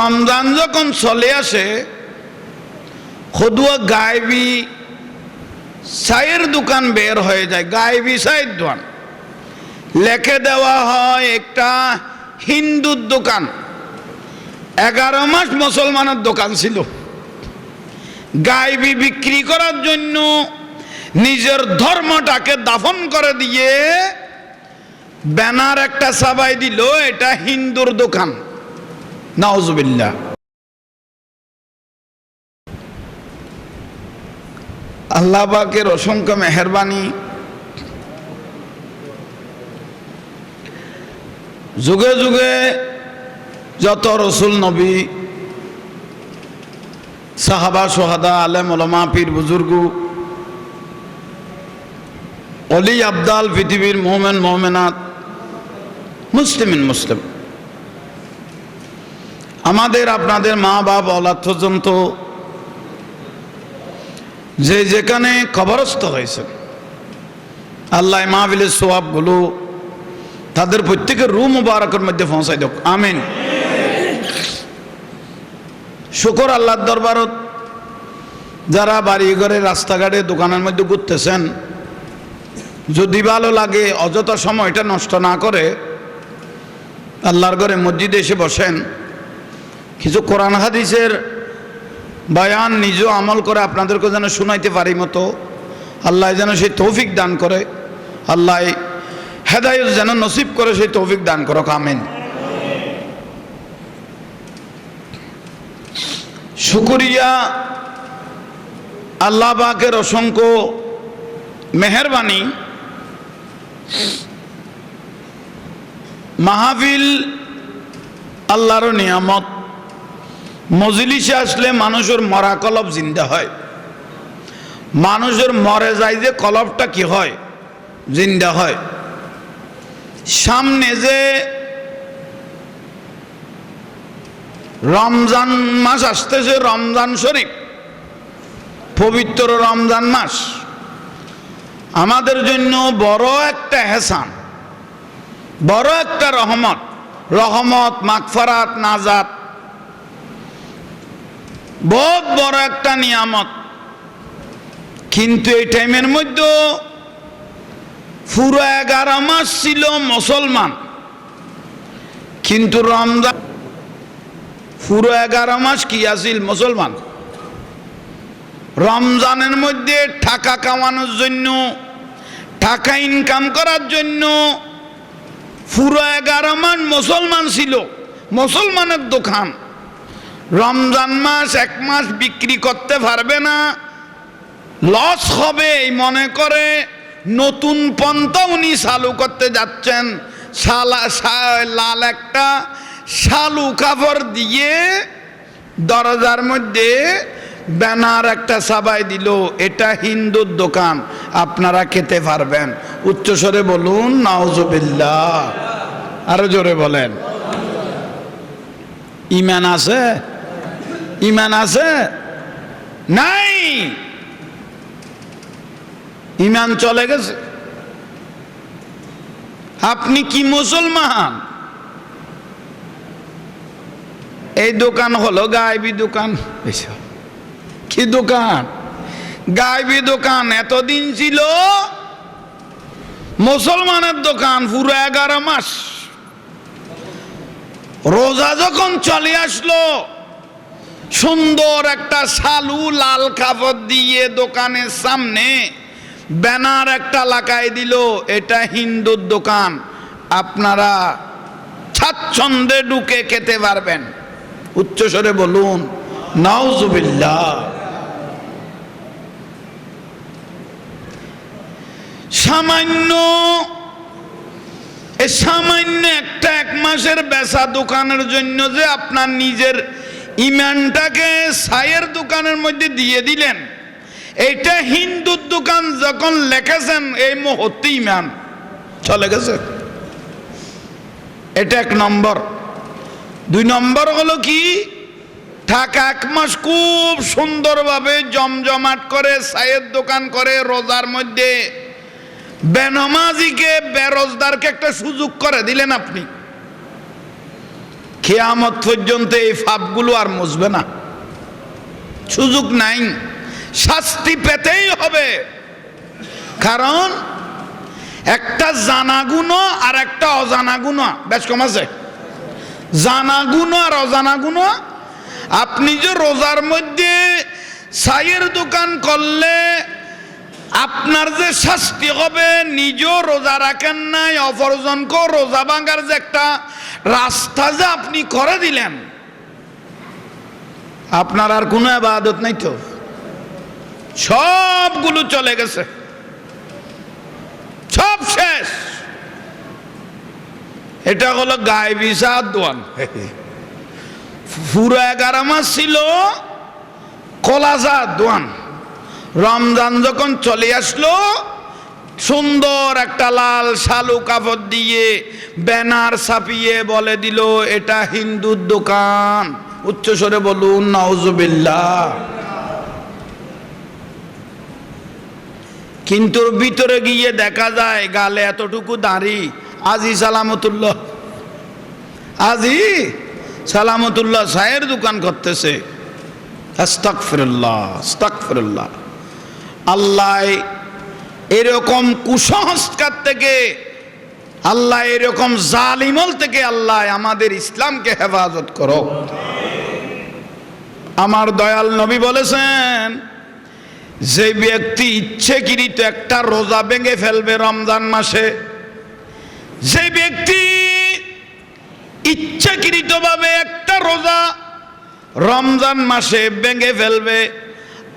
রমজান যখন চলে আসে খুদুয়া গায়বি চায়ের দোকান বের হয়ে যায় গায়বি চায়ের দোকান। লেখে দেওয়া হয় একটা হিন্দুর দোকান। এগারো মাস মুসলমানের দোকান ছিল। গায়বি বিক্রি করার জন্য নিজের ধর্মটাকে দাফন করে দিয়ে ব্যানার একটা সাবাই দিল, এটা হিন্দুর দোকান। নাউজুবিল্লাহ আল্লাহ পাকের অসংখ্য মেহরবানি। যুগে যুগে যত রসুল নবী, সাহাবা, সোহাদা, আলেম, ওলমা, পীর, বুজুর্গ, অলি, আবদাল, পৃথিবীর মোহমেন মোহমেনাত মুসলিমিন, মুসলিম। আমাদের আপনাদের মা বাপ অলাদ পর্যন্ত যে যেখানে খবরস্থ হয়েছে, আল্লাহ মাহবিলের সোয়াবগুলো তাদের প্রত্যেকের রু মুবারকের মধ্যে পৌঁছাই দেখ আমিন। শুকর আল্লাহর দরবারত যারা বাড়ি ঘরে রাস্তাঘাটে, দোকানের মধ্যে ঘুরতেছেন, যদি ভালো লাগে, অযথা সময়টা নষ্ট না করে, আল্লাহর ঘরে মসজিদে এসে বসেন। কিছু কোরআন হাদিসের বায়ান নিজেও আমল করে আপনাদেরকে যেন শুনাইতে পারি মতো। আল্লাহ যেন সেই তৌফিক দান করে। আল্লাহ হেদায়ত যেন নসিব করে সেই তৌফিক দান করো কামেন শুকুরিয়া আল্লাহ পাকের অসংখ্য মেহরবানি। মাহাবিল আল্লাহর নিয়ামত। মজলিসে আসলে মানুষের মরা কলব জিন্দা হয়। মানুষের মরে যায় যে কলবটা কি হয়? জিন্দা হয়। সামনে যে রমজান মাস আসতেছে, রমজান শরীফ, পবিত্র রমজান মাস। আমাদের জন্য বড় একটা হেসান, বড় একটা রহমত। রহমত, মাগফারাত, নাজাত বহুত বড় একটা নিয়ামত। কিন্তু এই টাইমের মধ্যে পুরো এগারো মাস ছিল মুসলমান। কিন্তু রমজান পুরো এগারো মাস কি আছিল মুসলমান? রমজানের মধ্যে টাকা কামানোর জন্য, টাকা ইনকাম করার জন্য পুরো এগারো মাস মুসলমান ছিল। মুসলমানের দোকান। রমজান মাস এক মাস বিক্রি করতে পারবে না। লস হবে এই মনে করে নতুন পন্থা উনি চালু করতে যাচ্ছেন। সালা সা- লাল একটা শালু কাপড় দিয়ে দরজার মধ্যে ব্যানার একটা সাবাই দিল। এটা হিন্দুর দোকান, আপনারা খেতে পারবেন। উচ্চস্বরে বলুন নাওজবিল্লাহ আরও জোরে বলেন। ইমান আছে? ইমান আছে? নাই। ইমান চলে গেছে। আপনি কি মুসলমান? এই দোকান হলো গায়বি দোকান। কি দোকান? গায়বি দোকান এতদিন ছিল, মুসলমানের দোকান পুরো এগারো মাস। রোজা যখন চলে আসলো সুন্দর একটা শালু লাল কাপড় দিয়ে দোকানের সামনে ব্যানার একটা লাগায় দিল, এটা হিন্দুর দোকান। আপনারা স্বাচ্ছন্দ্যে ঢুকে খেতে পারবেন। উচ্চস্বরে বলুন, নাউজুবিল্লাহ। সামান্য সামান্য একটা এক মাসের বেচা দোকানের জন্য যে আপনার নিজের ইমানটাকে সায়ের দোকানের মধ্যে দিয়ে দিলেন। এইটা হিন্দুর দোকান যখন লেখেছেন, এই মুহূর্তে ইমান। চলে গেছে। এটা এক নম্বর। দুই নম্বর হলো কি? ঢাকা এক মাস খুব সুন্দরভাবে জমজমাট করে সায়ের দোকান করে রোজার মধ্যে। বেনমাজিকে, বেরোজদারকে একটা সুযোগ করে দিলেন আপনি। খেয়ামত পর্যন্ত এই ফাপগুলো আর মুছবে না। সুযোগ নাই। শাস্তি পেতেই হবে। কারণ একটা জানা গুণ আর একটা অজানা গুণ বেশ কম আছে। জানা গুণ আর অজানা গুণ আপনি যে রোজার মধ্যে সাইয়ের দোকান করলে আপনার যে শাস্তি হবে, নিজেও রোজা রাখেন নাই, অপরজনকেও রোজা ভাঙার যে একটা রাস্তা যে আপনি করে দিলেন, আপনার আর কোনো আবাদত নাই তো? সবগুলো চলে গেছে। সব শেষ। এটা হলো গায়ে বিষাদ দোয়ান পুরো এগারো মাস ছিল কলাজা দোয়ান রমজান যখন চলে আসলো, সুন্দর একটা লাল শালু কাপড় দিয়ে ব্যানার ছাপিয়ে বলে দিল, এটা হিন্দুর দোকান। উচ্চস্বরে বলুন নওজুবিল্লাহ কিন্তু ভিতরে গিয়ে দেখা যায়, গালে এতটুকু দাঁড়ি। আজি সালামতুল্লাহ। আজি সালামতুল্লাহ সাহের দোকান করতেছে। আস্তাকফিরুল্লাহ আস্তাকফিরুল্লাহ আল্লাহ এরকম কুসংস্কার থেকে, আল্লাহ এরকম জালিমল থেকে আল্লাহ আমাদের ইসলামকে হেফাজত করো। আমার দয়াল নবী বলেছেন, যে ব্যক্তি ইচ্ছেকৃত একটা রোজা ভেঙে ফেলবে রমজান মাসে, যে ব্যক্তি ইচ্ছাকৃতভাবে একটা রোজা রমজান মাসে ভেঙে ফেলবে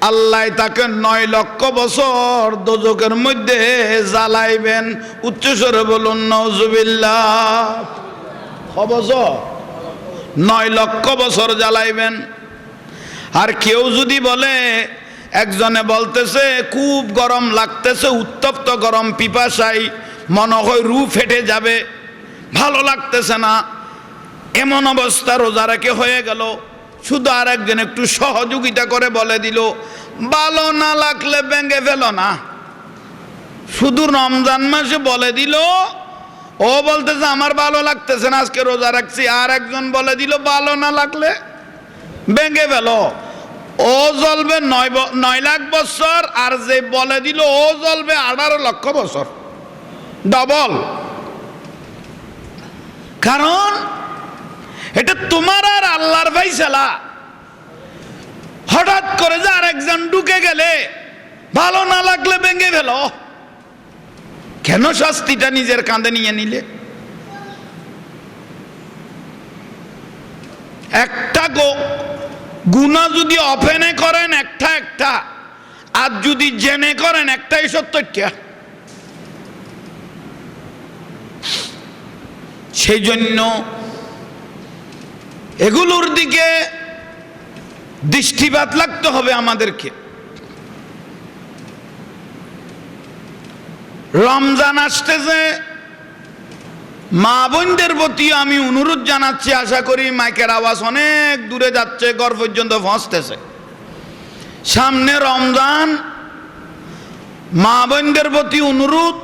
আল্লাহ তাকে নয় লক্ষ বছর দোজকের মধ্যে জ্বালাইবেন। উচ্চস্বরে বলুন নজুবিল্লাহ বছর? নয় লক্ষ বছর জ্বালাইবেন। আর কেউ যদি বলে, একজনে বলতেছে, খুব গরম লাগতেছে, উত্তপ্ত গরম পিপাসাই মনে হয় রু ফেটে যাবে। ভালো লাগতেছে না। এমন অবস্থা রোজা রেখে হয়ে গেল। শুধু আর একজন একটু সহযোগিতা করে বলে দিল, ভালো না লাগলে ভেঙে ফেলো না। শুধু রমজান মাসে বলে দিল, ও বলতেছে আমার ভালো লাগতেছে না, আজকে রোজা রাখছি। আর একজন বলে দিল, ভালো না লাগলে ভেঙে ফেলো। ও জ্বলবে নয় নয় লাখ বছর, আর যে বলে দিল, ও জ্বলবে আঠারো লক্ষ বছর। ডবল। কারণ এটা তোমার আর আল্লাহর ফাইসালা হঠাৎ করে যে আর একজন ঢুকে গেলে, ভালো না লাগলে ভেঙে ফেল। কেন শাস্তিটা নিজের কাঁধে নিয়ে নিলে? একটা গো, গুণা যদি অফেনে করেন, একটা একটা। আর যদি জেনে করেন, একটাই সত্তরটা সেই জন্য এগুলোর দিকে দৃষ্টিপাত লাগতে হবে আমাদেরকে। রমজান আসতেছে, মা বোনদের প্রতি আমি অনুরোধ জানাচ্ছি, আশা করি মাইকের আওয়াজ অনেক দূরে যাচ্ছে ঘর পর্যন্ত পৌঁছতেছে। সামনে রমজান, মা বোনদের প্রতি অনুরোধ,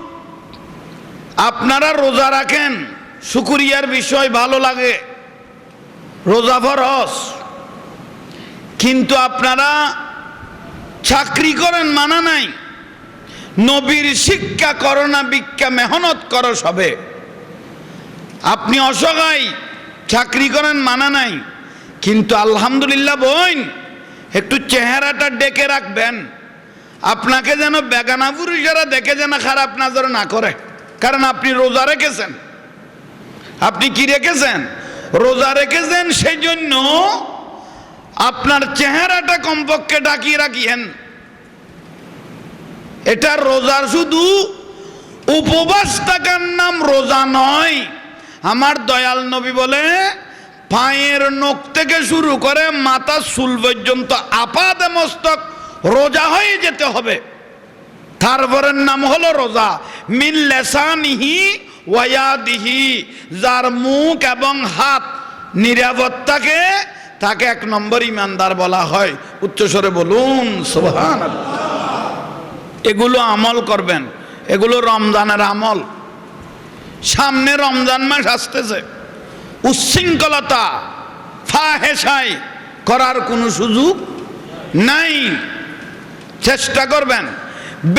আপনারা রোজা রাখেন, শুকুরিয়ার বিষয় ভালো লাগে। রোজা ফরস কিন্তু আপনারা চাকরি করেন মানা নাই। নবীর শিক্ষা করোনা ভিক্ষা মেহনত করো সবে। আপনি অসহায়, চাকরি করেন মানা নাই। কিন্তু আলহামদুলিল্লাহ বোন, একটু চেহারাটা ডেকে রাখবেন। আপনাকে যেন বেগানা পুরুষেরা দেখে যেন খারাপ নজর না করে। কারণ আপনি রোজা রেখেছেন। আপনি কি রেখেছেন? রোজা রেখেছেন সেই জন্য আপনার চেহারাটা কমপক্ষে ডাকিয়ে রাখিয়েন। এটা রোজার শুধু উপবাস থাকার নাম রোজা নয়। আমার দয়াল নবী বলে, পায়ের নখ থেকে শুরু করে মাথা চুল পর্যন্ত আপাদে মস্তক রোজা হয়ে যেতে হবে। তারপরের নাম হলো রোজা। মিন লেসানিহি ওয়াদিহি যার মুখ এবং হাত নিরাপত্তাকে তাকে এক নম্বর ইমানদার বলা হয়। উচ্চস্বরে বলুন সোহান এগুলো আমল করবেন, এগুলো রমজানের আমল। সামনে রমজান মাস আসতেছে। উচ্ছৃঙ্খলতা ফাহেসাই করার কোনো সুযোগ নাই। চেষ্টা করবেন,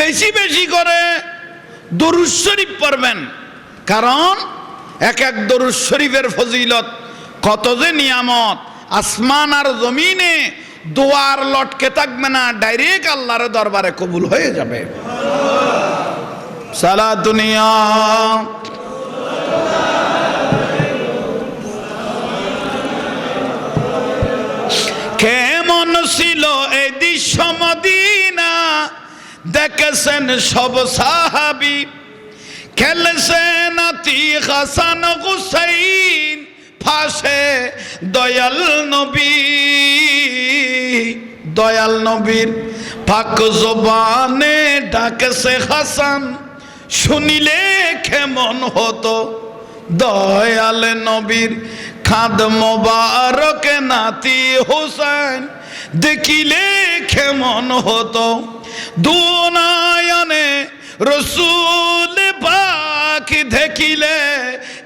বেশি বেশি করে দরুদ পড়বেন। কারণ এক এক দরুদ শরীফের ফজিলত কত যে নিয়ামত, আসমান আর জমিনে দোয়ার লটকে থাকবে না, ডাইরেক্ট আল্লাহর দরবারে কবুল হয়ে যাবে। সালা দুনিয়া। কেমন ছিল এই দৃশ্য মদিনা, দেখেছেন সব সাহাবি। খেলেছেন আতি হাসান হুসাইন, ফাঁসে দয়াল নবী। দয়াল নবীর পাক জবানে ডাকেছে হাসান, শুনিলে কেমন হতো? দয়াল নবীর খাদ মোবারক নাতি হোসেন দেখিলে কেমন হতো? দুনায়নে রসুল পাক দেখিলে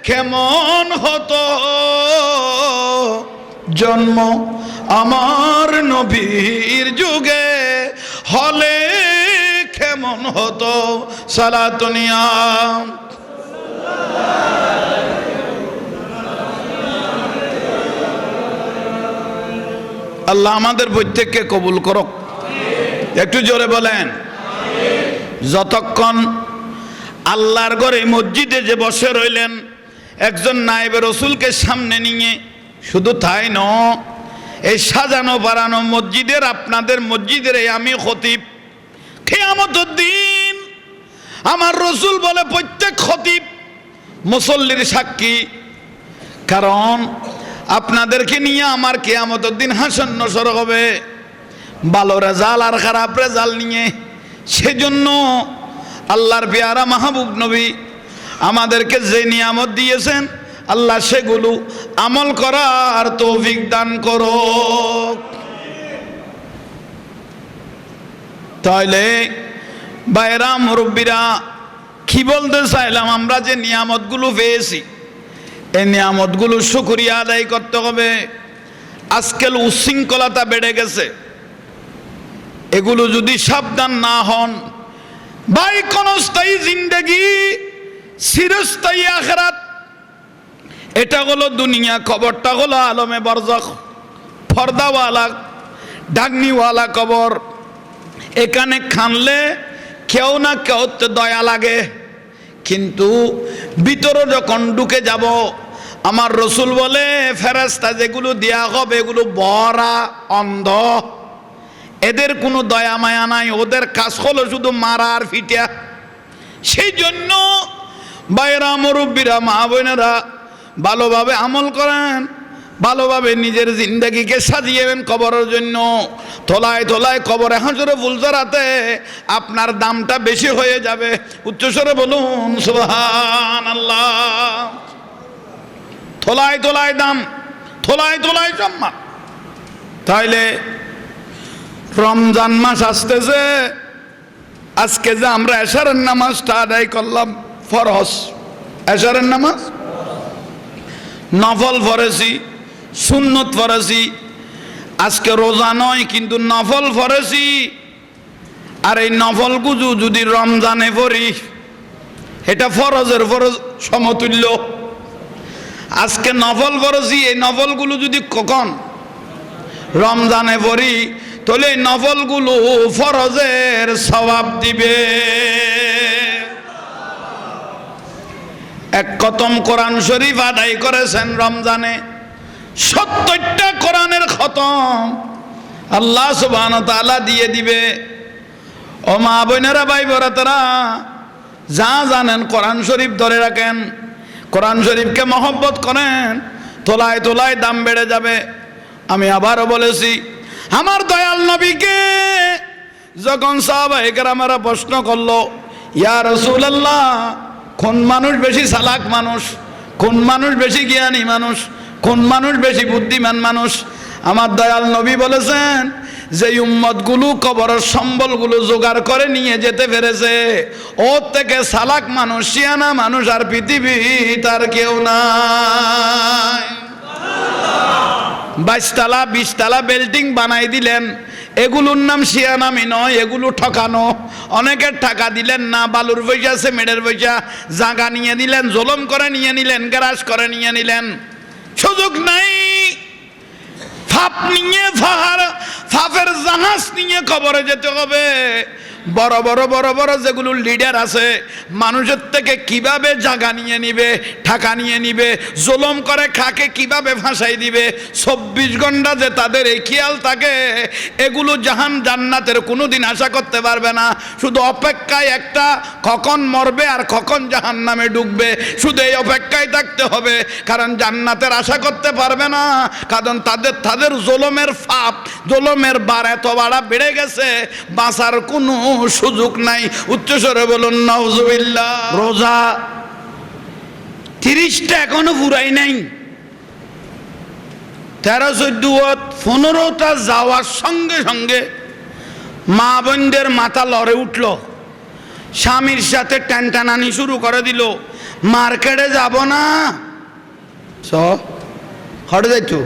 কেমন হতো? জন্ম আমার নবীর যুগে হলে কেমন হতো? সালাতনিয়া আল্লাহ আমাদের প্রত্যেককে কবুল করক। একটু জোরে বলেন। যতক্ষণ আল্লাহর ঘরে মসজিদে যে বসে রইলেন, একজন নায়েব রসুলকে সামনে নিয়ে, শুধু তাই ন এই সাজানো বাড়ানো মসজিদের আপনাদের মসজিদের এই আমি খতিব। খেয়ামতের দিন আমার রসুল বলে প্রত্যেক খতিব মুসল্লির সাক্ষী। কারণ আপনাদেরকে নিয়ে আমার কেয়ামতের দিন হাসন নসর হবে। ভালো রেজাল আর খারাপ রেজাল নিয়ে। সেজন্য আল্লাহর পেয়ারা মাহবুব নবী আমাদেরকে যে নিয়ামত দিয়েছেন, আল্লাহ সেগুলো আমল করার তৌফিক দান করো। তাইলে বাইরা মুরব্বীরা, কি বলতে চাইলাম? আমরা যে নিয়ামতগুলো পেয়েছি, এই নিয়ামতগুলো শুকরিয়া আদায় করতে হবে। আজকাল উচ্ছৃঙ্খলতা বেড়ে গেছে। এগুলো যদি সাবধান না হন ভাই কোন স্থায়ী জিন্দগি, চিরস্থায়ী আখরাত। এটা হলো দুনিয়া খবরটা হলো আলমে বরজক ফর্দাওয়ালা ডাগনিওয়ালা কবর। এখানে খানলে কেউ না কেউ তো দয়া লাগে। কিন্তু ভিতরে যখন ঢুকে যাব, আমার রসুল বলে ফেরাস্তা যেগুলো দেয়া হবে এগুলো বরা অন্ধ। এদের কোনো দয়া মায়া নাই, ওদের কাজ হলো শুধু মারা আর ফিটা। সেই জন্য বাইরা, মুরব্বীরা, মা বোনেরা ভালোভাবে আমল করেন, ভালোভাবে নিজের জিন্দগিকে সাজিয়েবেন কবরের জন্য। তোলায় তোলায় কবরে হাঁসরে ফুল চড়াতে আপনার দামটা বেশি হয়ে যাবে। উচ্চস্বরে বলুন সুবহান আল্লাহ থোলায় তোলায় দাম, থোলায় তোলায় সম্মান তাইলে রমজান মাস আসতেছে। আজকে যে আমরা এশারের নামাজটা আদায় করলাম ফরস এশারের নামাজ? নফল ফরেছি সুন্নত ফরেছি আজকে রোজা নয়, কিন্তু নফল ফরেছি আর এই নফল গুজু যদি রমজানে পড়ি, এটা ফরজের ফরজ সমতুল্য। আজকে নফল ফরজি এই নফলগুলো যদি কখন রমজানে পড়ি তাহলে নফলগুলো ফরজের স্বভাব দিবে। এক কতম কোরআন শরীফ আদায় করেছেন রমজানে, সত্তরটা কোরআনের খতম। আল্লাহ সুবাহ তালা দিয়ে দিবে। ও মা বোনেরা ভাই তারা যা জানেন কোরআন শরীফ ধরে রাখেন। কোরআন শরীফকে মহব্বত করেন, তোলায় তোলায় দাম বেড়ে যাবে। আমি আবারও বলেছি আমার দয়াল নবীকে যখন সাহাবাহিকের আমরা প্রশ্ন করল, ইয়া রসুলাল্লাহ, কোন মানুষ বেশি সালাক মানুষ? কোন মানুষ বেশি জ্ঞানী মানুষ? কোন মানুষ বেশি বুদ্ধিমান মানুষ? আমার দয়াল নবী বলেছেন যে উম্মতগুলো কবরের সম্বলগুলো জোগাড় করে নিয়ে যেতে পেরেছে, ওর থেকে সালাক মানুষ, শিয়ানা মানুষ আর পৃথিবী তার কেউ নাই। বাইশতলা, বিশতলা বিল্ডিং বানাই দিলেন। এগুলোর নাম শিয়ানামি নয়, এগুলো ঠকানো। অনেকের টাকা দিলেন না, বালুর পয়সা সিমেন্টের পয়সা জাগা নিয়ে নিলেন, জলম করে নিয়ে নিলেন, গ্রাস করে নিয়ে নিলেন। সুযোগ নাই। ফাপ নিয়ে ফাহার ফাফের জাহাজ নিয়ে কবরে যেতে হবে। বড় বড় বড় বড় যেগুলো লিডার আছে, মানুষের থেকে কীভাবে জাগা নিয়ে নিবে ঠাকা নিয়ে নিবে, জোলম করে খাকে কীভাবে ফাঁসাই দিবে, চব্বিশ ঘণ্টা যে তাদের এই খেয়াল থাকে, এগুলো জাহান জান্নাতের কোনো দিন আশা করতে পারবে না। শুধু অপেক্ষায় একটা, কখন মরবে আর কখন জাহান নামে ডুববে, শুধু এই অপেক্ষায় থাকতে হবে, কারণ জান্নাতের আশা করতে পারবে না, কারণ তাদের তাদের জোলমের ফাপ, জোলমের বার এত বাড়া বেড়ে গেছে, বাঁচার কোনো সুযোগ নাই। উচ্চস্বরে বলুন নজুবিল্লা রোজা তিরিশটা এখনও ফুরাই নাই। তেরো চোদ্দ পনেরোটা যাওয়ার সঙ্গে সঙ্গে মা বোনদের মাথা লড়ে উঠল। স্বামীর সাথে টানটানানি শুরু করে দিল। মার্কেটে যাব না। স হটে যাইতো।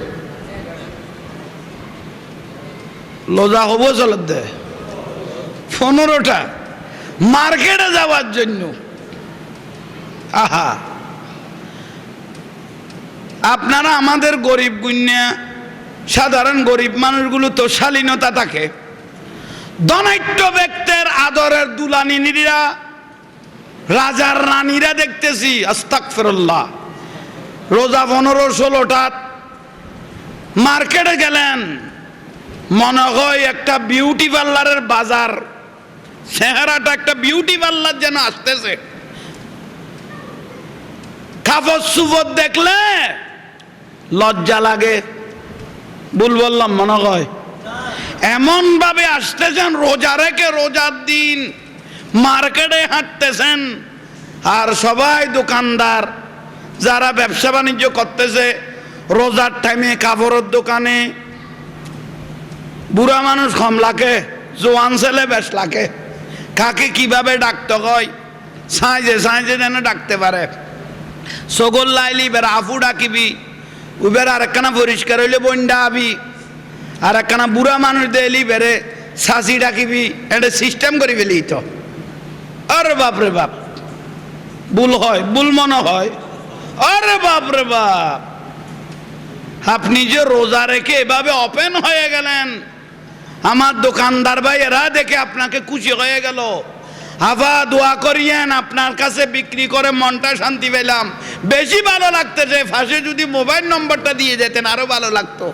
লোজা হব চলত। দে পনেরোটা মার্কেটে যাওয়ার জন্য। আহা। আপনারা আমাদের গরিব গুন্যা সাধারণ গরিব মানুষগুলো তো শালীনতা থাকে। ধনাঢ্য ব্যক্তির আদরের দুলানি দুলানিরা রাজার রানীরা দেখতেছি আস্তাক ফেরল্লাহ রোজা পনেরো, ষোলোটা। মার্কেটে গেলেন, মনে হয় একটা বিউটি পার্লারের বাজার চেহারাটা একটা বিউটি পার্লার যেন আসতেছে। কাপড় দেখলে লজ্জা লাগে। ভুল বললাম, মনে হয়। এমন ভাবে আসতেছেন, রোজা রেখে রোজার দিন। মার্কেটে হাঁটতেছেন, আর সবাই দোকানদার, যারা ব্যবসা বাণিজ্য করতেছে, রোজার টাইমে কাপড়ের দোকানে। বুড়া মানুষ কম লাগে, জোয়ান ছেলে বেশ লাগে। কাকে কীভাবে ডাকতে হয়? সাঁজে সাঁজে যেন ডাকতে পারে। সগল লাইলি বের আফু ডাকিবি, উবের আর একখানা পরিষ্কার হইলে বন্ডা আবি। আর একখানা বুড়া মানুষ দেলি বেরে সাসি ডাকিবি এটা সিস্টেম করি ফেলি তো। আরে বাপ রে বাপ, ভুল হয়, ভুল মনে হয়। আরে বাপ রে বাপ, আপনি যে রোজা রেখে এভাবে ওপেন হয়ে গেলেন আমার দোকানদার ভাই এরা দেখে আপনাকে খুশি হয়ে গেল। আবা দোয়া করিয়েন, আপনার কাছে বিক্রি করে মনটা শান্তি পেলাম। বেশি ভালো লাগতেছে ফাঁসে যদি মোবাইল নম্বরটা দিয়ে যেতেন আরও ভালো লাগতো।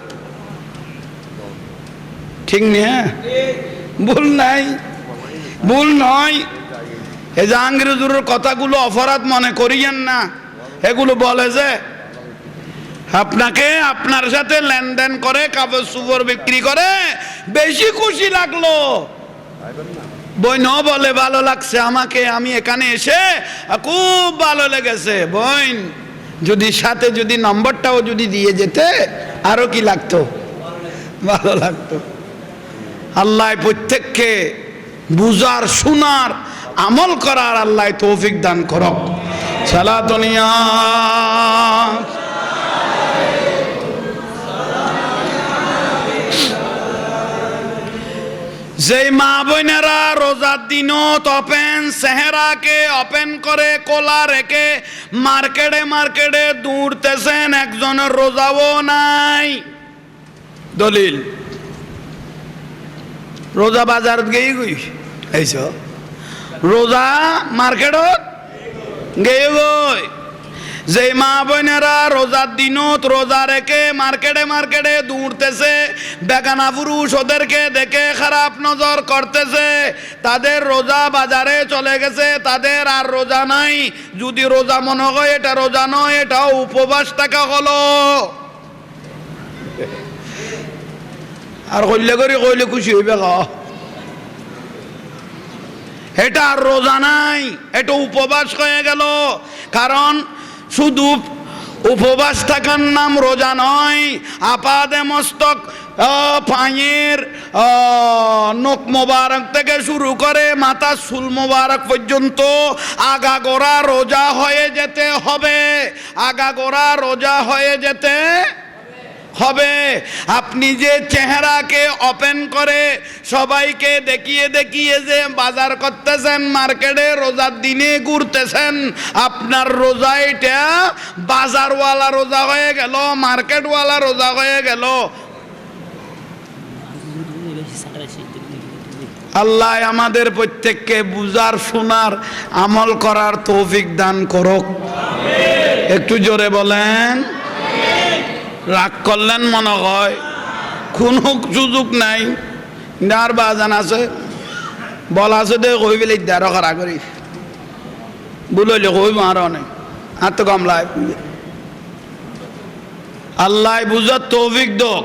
ঠিক নেই হ্যাঁ? ভুল নাই। ভুল নয়। এই যে আঙ্গ্রেজুরের কথাগুলো অপরাধ মনে করিয়েন না। এগুলো বলে যে আপনাকে আপনার সাথে লেনদেন করে কাপড় সুপর বিক্রি করে বেশি খুশি লাগল। বইন বলে ভালো লাগছে আমাকে, আমি এখানে এসে খুব ভালো লেগেছে। বইন, যদি সাথে যদি নম্বরটাও যদি দিয়ে যেতে, আরও কি লাগতো? ভালো লাগতো। আল্লাহ প্রত্যেককে বুজার শোনার, আমল করার আল্লাহ তৌফিক দান করক। সালাতনিয়া যেই মা বোনেরা রোজার দিনত ওপেন চেহারাকে ওপেন করে, কোলা রেখে মার্কেটে মার্কেটে দৌড়তেছেন একজনের রোজাও নাই। দলিল। রোজা বাজারত গেই গই। এইছ রোজা মার্কেটত গেই গই। যে মা বোনেরা রোজার দিনত রোজা রেখে মার্কেটে মার্কেটে দৌড়তেছে, বেগানা পুরুষ ওদেরকে দেখে খারাপ নজর করতেছে। তাদের রোজা বাজারে চলে গেছে, তাদের আর রোজা নাই। যদি রোজা মনে হয় এটা রোজা নয়, এটাও উপবাস টাকা হলো। আর কইলে করি, কইলে খুশি হইবে এটা আর রোজা নাই, এটা উপবাস হয়ে গেল। কারণ শুধু উপবাস থাকার নাম রোজা নয়, আপাদে মস্তক পায়ের নখ মোবারক থেকে শুরু করে মাথা সুল মোবারক পর্যন্ত আগাগোড়া রোজা হয়ে যেতে হবে। আগাগোড়া রোজা হয়ে যেতে হবে। আপনি যে চেহারাকে ওপেন করে সবাইকে দেখিয়ে দেখিয়ে যে বাজার করতেছেন, মার্কেটে রোজার দিনে ঘুরতেছেন, আপনার রোজা এটা বাজারওয়ালা রোজা হয়ে গেল, মার্কেটওয়ালা রোজা হয়ে গেল। আল্লাহ আমাদের প্রত্যেককে বুজার শোনার, আমল করার তৌফিক দান করুক। একটু জোরে বলেন। রাগ করলেন মনে হয়। কোনো সুযোগ নাই। ডার বাজান আছে। বল আছে দে কই বেলে দেড় করা করি। বুলইলে কইব আর অনেক আর তো কমলায় আল্লাহ বুঝার তৌফিক দোক।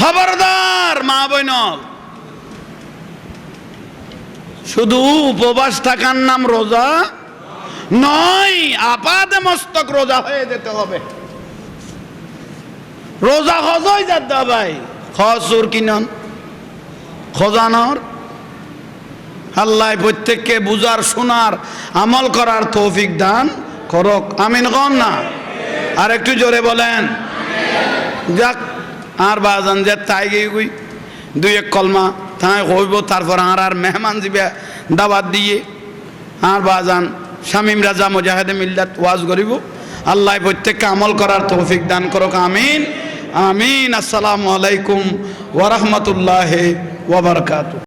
খবরদার মা বৈনল শুধু উপবাস থাকার নাম রোজা নয়, আপাদে মস্তক রোজা হয়ে যেতে হবে। রোজা হজই যাতে ভাই। খসুর কিনন খজানর আল্লাহ প্রত্যেককে বুজার শোনার, আমল করার তৌফিক দান করক। আমিন কন না? আর একটু জোরে বলেন। যাক, আর বাজান যে তাই গিয়ে গুই দুই এক কলমা তাই হইব তারপর আর আর মেহমান দিবে দাবাত দিয়ে। আর বাজান, শামিম রাজা মুজাহিদে মিল্লাত ওয়াজ করিব। আল্লাহ প্রত্যেককে আমল করার তৌফিক দান করক আমিন। আমিন আসসালামু আলাইকুম ওরহমতুল্লাহ ওবরকাত